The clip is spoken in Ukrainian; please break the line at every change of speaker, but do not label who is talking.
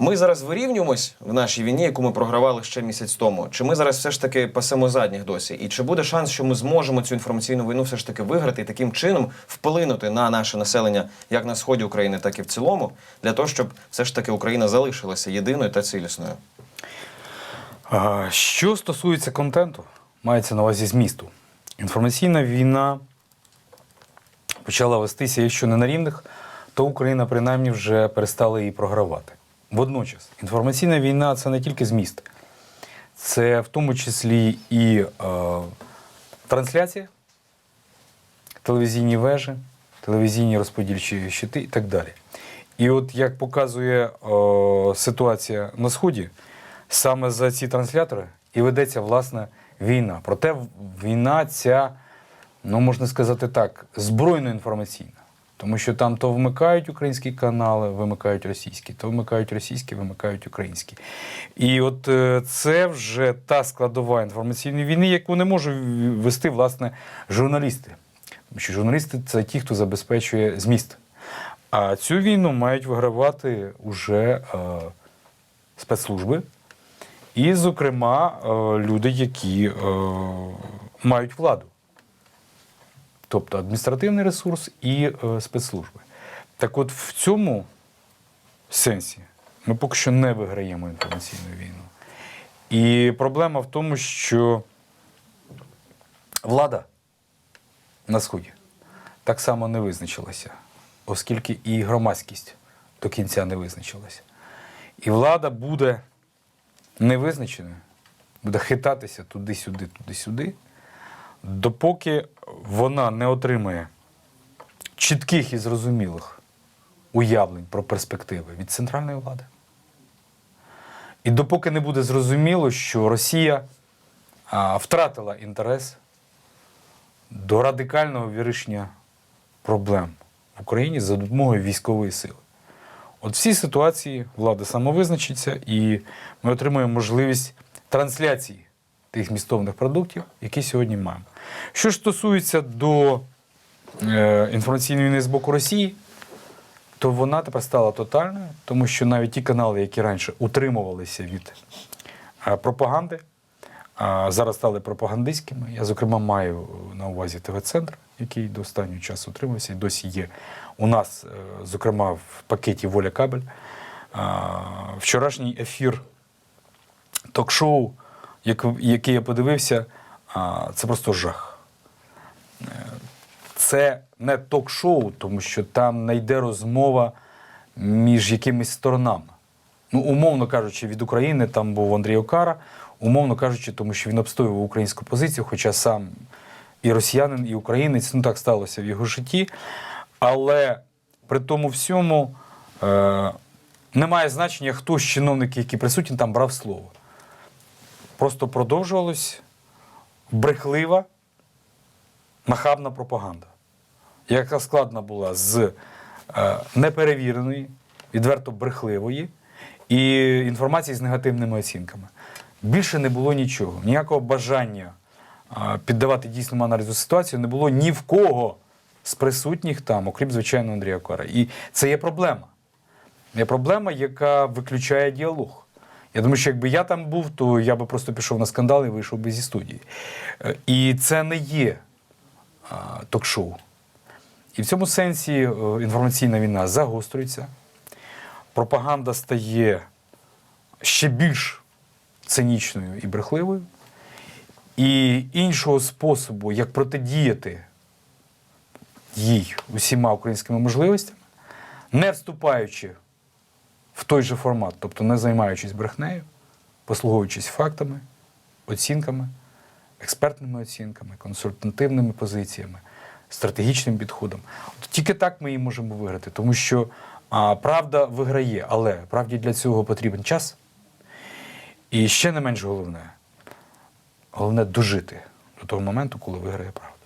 Ми зараз вирівнюємось в нашій війні, яку ми програвали ще місяць тому. Чи ми зараз все ж таки пасемо задніх досі? І чи буде шанс, що ми зможемо цю інформаційну війну все ж таки виграти і таким чином вплинути на наше населення як на сході України, так і в цілому, для того, щоб все ж таки Україна залишилася єдиною та цілісною?
А, Що стосується контенту, мається на увазі змісту. Інформаційна війна почала вестися, якщо не на рівних, то Україна принаймні вже перестала її програвати. Водночас, інформаційна війна це не тільки зміст, це в тому числі і е, трансляція, телевізійні вежі, телевізійні розподільчі щити і так далі. І от як показує е, ситуація на Сході, саме за ці транслятори і ведеться власне війна. Проте війна ця, ну можна сказати так, збройно інформаційна. Тому що там то вмикають українські канали, вимикають російські, то вмикають російські, вимикають українські. І от е, це вже та складова інформаційної війни, яку не можуть вести власне журналісти. Тому що журналісти це ті, хто забезпечує зміст. А цю війну мають вигравати уже е, спецслужби, і, зокрема, е, люди, які е, мають владу. Тобто адміністративний ресурс і е, спецслужби. Так от в цьому сенсі ми поки що не виграємо інформаційну війну. І проблема в тому, що влада на Сході так само не визначилася, оскільки і громадськість до кінця не визначилася. І влада буде невизначеною, буде хитатися туди-сюди, туди-сюди, допоки вона не отримає чітких і зрозумілих уявлень про перспективи від центральної влади. І допоки не буде зрозуміло, що Росія а, втратила інтерес до радикального вирішення проблем в Україні за допомогою військової сили. От в цій ситуації влада самовизначиться, і ми отримаємо можливість трансляції тих змістовних продуктів, які сьогодні маємо. Що ж стосується до е, інформаційної війни з боку Росії, то вона тепер стала тотальною, тому що навіть ті канали, які раніше утримувалися від е, пропаганди, а зараз стали пропагандистськими. Я, зокрема, маю на увазі ТВ-центр, який до останнього часу утримався і досі є у нас, е, зокрема, в пакеті Воля Кабель. Вчорашній ефір ток-шоу, який я подивився, це просто жах. Е, Це не ток-шоу, тому що там не йде розмова між якимись сторонами. Ну, умовно кажучи, від України там був Андрій Окара, умовно кажучи, тому що він обстоював українську позицію, хоча сам і росіянин, і українець, ну так сталося в його житті. Але при тому всьому е, немає значення, хто з чиновників, які присутні, там брав слово. Просто продовжувалось брехлива, нахабна пропаганда, яка складна була з е, неперевіреної, відверто брехливої і інформації з негативними оцінками. Більше не було нічого, ніякого бажання е, піддавати дійсному аналізу ситуації не було ні в кого з присутніх там, окрім звичайно Андрія Кора. І це є проблема. Є проблема, яка виключає діалог. Я думаю, що якби я там був, то я би просто пішов на скандал і вийшов би зі студії. Е, І це не є ток-шоу. І в цьому сенсі е, інформаційна війна загострюється, пропаганда стає ще більш цинічною і брехливою. І іншого способу, як протидіяти їй усіма українськими можливостями, не вступаючи в той же формат, тобто не займаючись брехнею, послуговуючись фактами, оцінками, експертними оцінками, консультативними позиціями, стратегічним підходом. От тільки так ми її можемо виграти, тому що а, правда виграє, але правді для цього потрібен час. І ще не менш головне, головне дожити до того моменту, коли виграє правда.